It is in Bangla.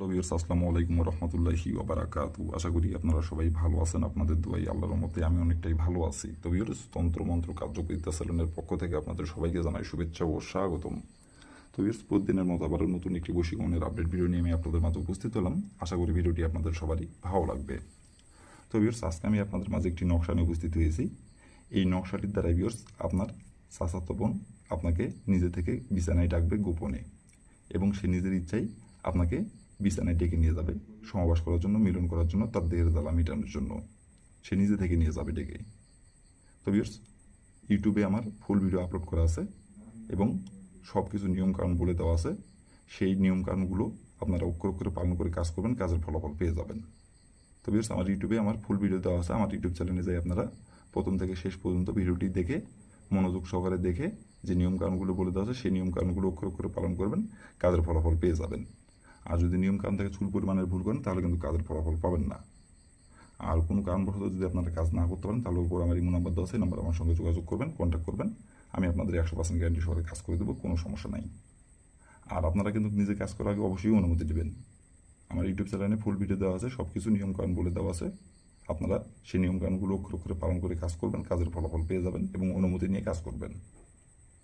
আসসালামু আলাইকুম রহমতুল্লাহি ওবারাকাতু। আশা করি আপনারা সবাই ভালো আছেন, আপনাদের দোয়াই আল্লাহর মতে আমি অনেকটাই ভালো আছি। তো ভিউয়ার্স, তন্ত্র মন্ত্র কার্যকরিতা সেলুনের পক্ষ থেকে আপনাদের সবাইকে জানাই শুভেচ্ছা ও স্বাগতম। তো ভিউয়ার্স, প্রতিদিনের মতো আবার নতুন একটি বশীকরণের আপডেট ভিডিও নিয়ে আমি আপনাদের মাঝে উপস্থিত হলাম। আশা করি ভিডিওটি আপনাদের সবারই ভালো লাগবে। তো ভিউয়ার্স, আজকে আমি আপনাদের মাঝে একটি নকশা নিয়ে উপস্থিত হয়েছি। এই নকশাটির দ্বারা ভিউয়ার্স, আপনার চাচাতো বোন আপনাকে নিজে থেকে বিছানায় ডাকবে গোপনে এবং সে নিজের ইচ্ছাই আপনাকে বিছানায় ডেকে নিয়ে যাবে। সমাবাস করার জন্য, মিলন করার জন্য, তার দেহের জ্বালা মেটানোর জন্য। সে নিজে থেকে নিয়ে যাবে ডেকে। তো ভিউয়ার্স ইউটিউবে আমার ফুল ভিডিও আপলোড করা আছে এবং সব কিছু নিয়মকানুন বলে দেওয়া আছে। সেই নিয়মকানুনগুলো আপনারা অক্ষর অক্ষরে পালন করে কাজ করবেন, কাজের ফলাফল পেয়ে যাবেন। তো ভিউয়ার্স আমার ইউটিউবে আমার ফুল ভিডিও দেওয়া আছে। আমার ইউটিউব চ্যানেলে যাই আপনারা প্রথম থেকে শেষ পর্যন্ত ভিডিওটি দেখে, মনোযোগ সহকারে দেখে যে নিয়মকানুনগুলো বলে দেওয়া আছে, সেই নিয়মকানুনগুলো অক্ষর অক্ষরে পালন করবেন, কাজের ফলাফল পেয়ে যাবেন। আর যদি নিয়মকানুন থেকে চুল পরিমাণের ভুল করেন, তাহলে কিন্তু কাজের ফলাফল পাবেন না। আর কোনো কারণবশত যদি আপনারা কাজ না করতে পারেন, তাহলে উপর আমার ইমো নাম্বার দেওয়া এই নাম্বার আমার সঙ্গে যোগাযোগ করবেন কন্ট্যাক্ট করবেন। আমি আপনাদের একশো পার্সেন্ট গ্যারান্টি সহকারে কাজ করে দেবো, কোনো সমস্যা নাই। আর আপনারা কিন্তু নিজে কাজ করার আগে অবশ্যই অনুমতি দেবেন। আমার ইউটিউব চ্যানেলে ফুল ভিডিও দেওয়া আছে সব কিছু নিয়মকানুন বলে দেওয়া আছে। আপনারা সেই নিয়মকানুনগুলো অক্ষর অক্ষরে পালন করে কাজ করবেন, কাজের ফলাফল পেয়ে যাবেন এবং অনুমতি নিয়ে কাজ করবেন।